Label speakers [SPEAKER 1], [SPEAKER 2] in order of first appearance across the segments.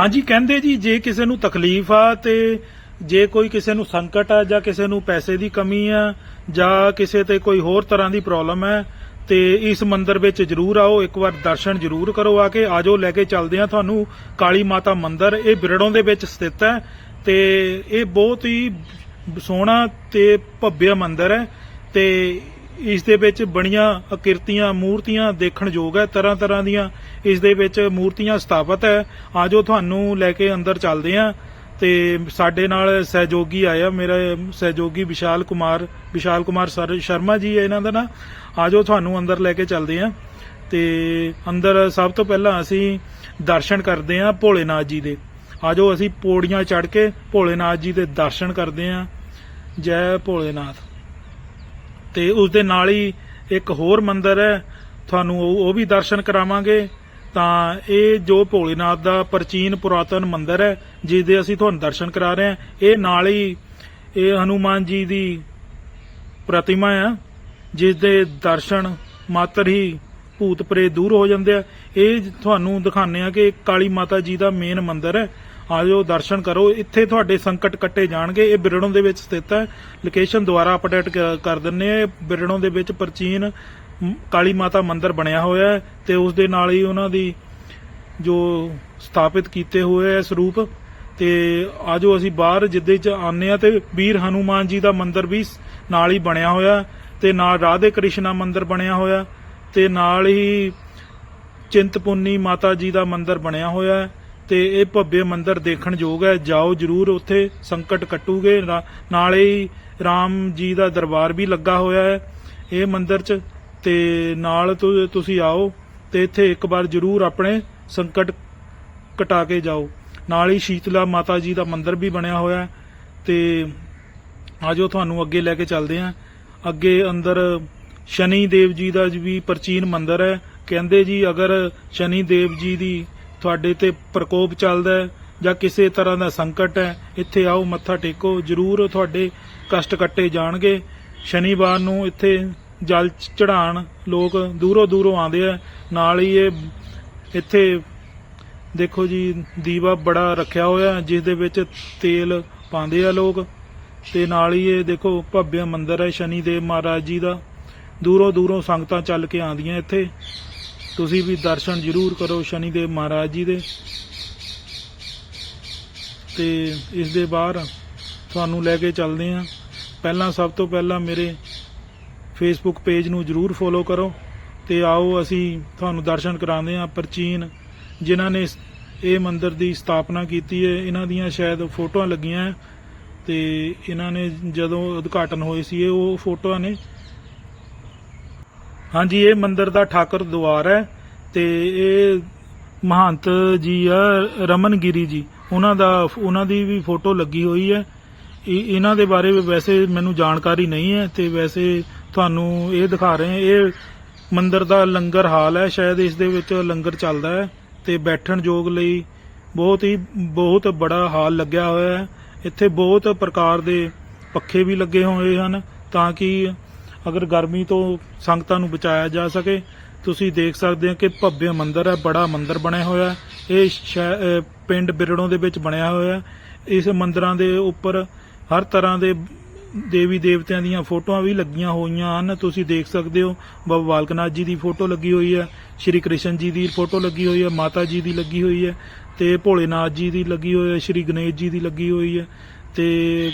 [SPEAKER 1] ਹਾਂਜੀ, ਕਹਿੰਦੇ ਜੀ, ਜੇ ਕਿਸੇ ਨੂੰ ਤਕਲੀਫ ਆ ਤੇ ਜੇ ਕੋਈ ਕਿਸੇ ਨੂੰ ਸੰਕਟ ਆ ਜਾਂ ਕਿਸੇ ਨੂੰ ਪੈਸੇ ਦੀ ਕਮੀ ਆ ਜਾਂ ਕਿਸੇ ਤੇ ਕੋਈ ਹੋਰ ਤਰ੍ਹਾਂ ਦੀ ਪ੍ਰੋਬਲਮ ਹੈ ਤੇ ਇਸ ਮੰਦਿਰ ਵਿੱਚ ਜਰੂਰ ਆਓ, ਇੱਕ ਵਾਰ ਦਰਸ਼ਨ ਜਰੂਰ ਕਰੋ ਆ ਕੇ, ਆਜੋ, ਲੈ ਕੇ ਚੱਲਦੇ ਆ ਤੁਹਾਨੂੰ ਕਾਲੀ ਮਾਤਾ ਮੰਦਿਰ। ਇਹ ਬਿਰੜੋਂ ਦੇ ਵਿੱਚ ਸਥਿਤ ਹੈ ਤੇ ਇਹ ਬਹੁਤ ਹੀ ਸੋਹਣਾ ਤੇ ਭव्य ਮੰਦਿਰ ਹੈ ਤੇ ਇਸ ਦੇ ਵਿੱਚ ਬਣੀਆਂ ਆਕਿਰਤੀਆਂ ਮੂਰਤੀਆਂ ਦੇਖਣ ਯੋਗ ਹੈ, ਤਰ੍ਹਾਂ ਤਰ੍ਹਾਂ ਦੀਆਂ ਇਸ ਦੇ ਵਿੱਚ ਮੂਰਤੀਆਂ ਸਥਾਪਿਤ ਹੈ। ਆਜੋ ਤੁਹਾਨੂੰ ਲੈ ਕੇ ਅੰਦਰ ਚੱਲਦੇ ਹਾਂ ਤੇ ਸਾਡੇ ਨਾਲ ਸਹਿਯੋਗੀ ਆਇਆ ਮੇਰਾ ਸਹਿਯੋਗੀ ਵਿਸ਼ਾਲ ਕੁਮਾਰ ਵਿਸ਼ਾਲ ਕੁਮਾਰ ਸਰ, ਸ਼ਰਮਾ ਜੀ ਹੈ ਇਹਨਾਂ ਦਾ ਨਾਂ। ਆਜੋ ਤੁਹਾਨੂੰ ਅੰਦਰ ਲੈ ਕੇ ਚੱਲਦੇ ਹਾਂ ਤੇ ਅੰਦਰ ਸਭ ਤੋਂ ਪਹਿਲਾਂ ਅਸੀਂ ਦਰਸ਼ਨ ਕਰਦੇ ਹਾਂ ਭੋਲੇਨਾਥ ਜੀ ਦੇ। ਆਜੋ ਅਸੀਂ ਪੌੜੀਆਂ ਚੜ੍ਹ ਕੇ ਭੋਲੇਨਾਥ ਜੀ ਦੇ ਦਰਸ਼ਨ ਕਰਦੇ ਹਾਂ। ਜੈ ਭੋਲੇਨਾਥ। ਤੇ ਉਸ ਦੇ ਨਾਲ ਹੀ ਇੱਕ ਹੋਰ ਮੰਦਿਰ ਹੈ। ਤੁਹਾਨੂੰ ਉਹ ਉਹ ਵੀ ਦਰਸ਼ਨ ਕਰਾਵਾਂਗੇ। ਤਾਂ ਇਹ ਜੋ ਭੋਲੇਨਾਥ ਦਾ ਪ੍ਰਾਚੀਨ ਪੁਰਾਤਨ ਮੰਦਿਰ ਹੈ ਜਿਸ ਦੇ ਅਸੀਂ ਤੁਹਾਨੂੰ ਦਰਸ਼ਨ ਕਰਾ ਰਹੇ ਹਾਂ, ਇਹ ਨਾਲ ਹੀ ਇਹ ਹਨੂਮਾਨ ਜੀ ਦੀ ਪ੍ਰਤਿਮਾ ਹੈ ਜਿਸ ਦੇ ਦਰਸ਼ਨ ਮਾਤਰ ਹੀ ਭੂਤ ਪ੍ਰੇਤ ਦੂਰ ਹੋ ਜਾਂਦੇ ਆ। ਇਹ ਤੁਹਾਨੂੰ ਦਿਖਾਉਂਦੇ ਆ ਕਿ ਕਾਲੀ ਮਾਤਾ ਜੀ ਦਾ ਮੇਨ ਮੰਦਿਰ ਹੈ। ਆਜੋ ਦਰਸ਼ਨ ਕਰੋ। ਇੱਥੇ ਤੁਹਾਡੇ ਸੰਕਟ ਕੱਟੇ ਜਾਣਗੇ। ਇਹ ਬਿਰੜੋਂ ਦੇ ਵਿੱਚ ਸਥਿਤ ਹੈ। ਲੋਕੇਸ਼ਨ ਦੁਆਰਾ ਅਪਡੇਟ ਕ- ਕਰ ਦਿੰਨੇ ਆ ਬਿਰੜੋਂ ਦੇ ਵਿੱਚ ਪ੍ਰਾਚੀਨ ਕਾਲੀ ਮਾਤਾ ਮੰਦਿਰ ਬਣਿਆ ਹੋਇਆ ਹੈ ਤੇ ਉਸ ਦੇ ਨਾਲ ਹੀ ਉਹਨਾਂ ਦੀ ਜੋ ਸਥਾਪਿਤ ਕੀਤੇ ਹੋਏ ਹੈ ਸਰੂਪ ਤੇ ਆਜੋ ਅਸੀਂ ਬਾਹਰ ਜਿੱਦੇ ਚ ਆਨੇ ਆ ਤੇ ਵੀਰ ਹਨੂਮਾਨ ਜੀ ਦਾ ਮੰਦਿਰ ਵੀ ਨਾਲ ਹੀ ਬਣਿਆ ਹੋਇਆ ਤੇ ਨਾਲ ਰਾਧੇ ਕ੍ਰਿਸ਼ਨਾ ਮੰਦਿਰ ਬਣਿਆ ਹੋਇਆ ਤੇ ਨਾਲ ਹੀ ਚਿੰਤਪੁੰਨੀ ਮਾਤਾ ਜੀ ਦਾ ਮੰਦਿਰ ਬਣਿਆ ਹੋਇਆ ਹੈ ਤੇ ਇਹ ਭव्य ਮੰਦਿਰ ਦੇਖਣ ਯੋਗ ਹੈ। ਜਾਓ ਜਰੂਰ ਉੱਥੇ ਸੰਕਟ ਕੱਟੂਗੇ। ਨਾਲੇ ਹੀ ਰਾਮ ਜੀ ਦਾ ਦਰਬਾਰ ਵੀ ਲੱਗਾ ਹੋਇਆ ਹੈ। ਇਹ ਮੰਦਿਰ 'ਚ ਤੇ ਨਾਲ ਤੁ- ਤੁਸੀਂ ਆਓ ਤੇ ਇੱਥੇ ਇੱਕ ਵਾਰ ਜਰੂਰ ਆਪਣੇ ਸੰਕਟ ਕਟਾ ਕੇ ਜਾਓ। ਨਾਲ ਹੀ ਸ਼ੀਤਲਾ ਮਾਤਾ ਜੀ ਦਾ ਮੰਦਿਰ ਵੀ ਬਣਿਆ ਹੋਇਆ ਹੈ ਤੇ ਆਜੋ ਤੁਹਾਨੂੰ ਅੱਗੇ ਲੈ ਕੇ ਚੱਲਦੇ ਹਾਂ। ਅੱਗੇ ਅੰਦਰ ਸ਼ਨੀ ਦੇਵ ਜੀ ਦਾ ਵੀ ਪ੍ਰਾਚੀਨ ਮੰਦਿਰ ਹੈ। ਕਹਿੰਦੇ ਜੀ, ਅਗਰ ਸ਼ਨੀ ਦੇਵ ਜੀ ਦੀ ਤੁਹਾਡੇ ਤੇ ਪ੍ਰਕੋਪ ਚੱਲਦਾ ਹੈ ਜਾਂ ਕਿਸੇ ਤਰ੍ਹਾਂ ਦਾ ਸੰਕਟ ਹੈ, ਇੱਥੇ ਆਓ, ਮੱਥਾ ਟੇਕੋ, ਜਰੂਰ ਤੁਹਾਡੇ ਕਸ਼ਟ ਕੱਟੇ ਜਾਣਗੇ। ਸ਼ਨੀਵਾਰ ਨੂੰ ਇੱਥੇ ਜਲ ਚੜਾਣ ਲੋਕ ਦੂਰੋਂ ਦੂਰੋਂ ਆਉਂਦੇ ਆ। ਨਾਲ ਹੀ ਇਹ ਇੱਥੇ ਦੇਖੋ ਜੀ, ਦੀਵਾ ਬੜਾ ਰੱਖਿਆ ਹੋਇਆ ਜਿਸ ਦੇ ਵਿੱਚ ਤੇਲ ਪਾਉਂਦੇ ਆ ਲੋਕ। ਤੇ ਨਾਲ ਹੀ ਇਹ ਦੇਖੋ ਭव्य ਮੰਦਿਰ ਹੈ ਸ਼ਨੀ ਦੇਵ ਮਹਾਰਾਜ ਜੀ ਦਾ। ਦੂਰੋਂ ਦੂਰੋਂ ਸੰਗਤਾਂ ਚੱਲ ਕੇ ਆਉਂਦੀਆਂ ਇੱਥੇ। ਤੁਸੀਂ ਵੀ ਦਰਸ਼ਨ ਜ਼ਰੂਰ ਕਰੋ ਸ਼ਨੀ ਦੇਵ ਮਹਾਰਾਜ ਜੀ ਦੇ। ਤੇ ਇਸ ਦੇ ਬਾਹਰ ਤੁਹਾਨੂੰ ਲੈ ਕੇ ਚੱਲਦੇ ਹਾਂ। ਪਹਿਲਾਂ ਸਭ ਤੋਂ ਪਹਿਲਾਂ ਮੇਰੇ ਫੇਸਬੁੱਕ ਪੇਜ ਨੂੰ ਜ਼ਰੂਰ ਫੋਲੋ ਕਰੋ ਤੇ ਆਓ ਅਸੀਂ ਤੁਹਾਨੂੰ ਦਰਸ਼ਨ ਕਰਾਉਂਦੇ ਹਾਂ ਪ੍ਰਾਚੀਨ ਜਿਨ੍ਹਾਂ ਨੇ ਇਹ ਮੰਦਿਰ ਦੀ ਸਥਾਪਨਾ ਕੀਤੀ ਹੈ। ਇਹਨਾਂ ਦੀਆਂ ਸ਼ਾਇਦ ਫੋਟੋਆਂ ਲੱਗੀਆਂ ਹੈ ਤੇ ਇਹਨਾਂ ਨੇ ਜਦੋਂ ਉਦਘਾਟਨ ਹੋਏ ਸੀ, ਇਹ ਉਹ ਫੋਟੋਆਂ ਨੇ। ਹਾਂਜੀ, ਇਹ ਮੰਦਿਰ ਦਾ ਠਾਕਰ ਦੁਆਰ ਹੈ ਤੇ ਇਹ ਮਹੰਤ ਜੀ ਆ ਰਮਨਗਿਰੀ ਜੀ, ਉਹਨਾਂ ਦਾ, ਉਹਨਾਂ ਦੀ ਵੀ ਫੋਟੋ ਲੱਗੀ ਹੋਈ ਹੈ। ਇਹਨਾਂ ਦੇ ਬਾਰੇ ਵੈਸੇ ਮੈਨੂੰ ਜਾਣਕਾਰੀ ਨਹੀਂ ਹੈ ਤੇ ਵੈਸੇ ਤੁਹਾਨੂੰ ਇਹ ਦਿਖਾ ਰਹੇ ਹਾਂ, ਇਹ ਮੰਦਿਰ ਦਾ ਲੰਗਰ ਹਾਲ ਹੈ, ਸ਼ਾਇਦ ਇਸ ਦੇ ਵਿੱਚ ਲੰਗਰ ਚੱਲਦਾ ਹੈ ਤੇ ਬੈਠਣ ਯੋਗ ਲਈ ਬਹੁਤ ਹੀ, ਬਹੁਤ ਬੜਾ ਹਾਲ ਲੱਗਿਆ ਹੋਇਆ ਹੈ। ਇੱਥੇ ਬਹੁਤ ਪ੍ਰਕਾਰ ਦੇ ਪੱਖੇ ਵੀ ਲੱਗੇ ਹੋਏ ਹਨ ਤਾਂ ਕਿ ਅਗਰ ਗਰਮੀ ਤੋਂ ਸੰਗਤਾਂ ਨੂੰ ਬਚਾਇਆ ਜਾ ਸਕੇ, ਤੁਸੀਂ ਦੇਖ ਸਕਦੇ ਹੋ ਕਿ ਭव्य ਮੰਦਿਰ ਹੈ, ਬੜਾ ਮੰਦਿਰ ਬਣਿਆ ਹੋਇਆ ਇਹ ਸ਼ਹਿ- ਪਿੰਡ ਬਿਰੜੋਂ ਦੇ ਵਿੱਚ ਬਣਿਆ ਹੋਇਆ ਇਸ ਮੰਦਿਰਾਂ ਦੇ ਉੱਪਰ ਹਰ ਤਰ੍ਹਾਂ ਦੇ ਦੇਵੀ ਦੇਵਤਿਆਂ ਦੀਆਂ ਫੋਟੋਆਂ ਵੀ ਲੱਗੀਆਂ ਹੋਈਆਂ ਹਨ। ਤੁਸੀਂ ਦੇਖ ਸਕਦੇ ਹੋ, ਬਾਬਾ ਬਾਲਕਨਾਥ ਜੀ ਦੀ ਫੋਟੋ ਲੱਗੀ ਹੋਈ ਹੈ, ਸ਼੍ਰੀ ਕ੍ਰਿਸ਼ਨ ਜੀ ਦੀ ਫੋਟੋ ਲੱਗੀ ਹੋਈ ਹੈ, ਮਾਤਾ ਜੀ ਦੀ ਲੱਗੀ ਹੋਈ ਹੈ, ਤੇ ਭੋਲੇਨਾਥ ਜੀ ਦੀ ਲੱਗੀ ਹੋਈ ਹੈ, ਸ਼੍ਰੀ ਗਣੇਸ਼ ਜੀ ਦੀ ਲੱਗੀ ਹੋਈ ਹੈ, ਤੇ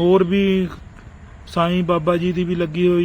[SPEAKER 1] ਹੋਰ ਵੀ ਸਾਈਂ ਬਾਬਾ ਜੀ ਦੀ ਵੀ ਲੱਗੀ ਹੋਈ ਹੈ।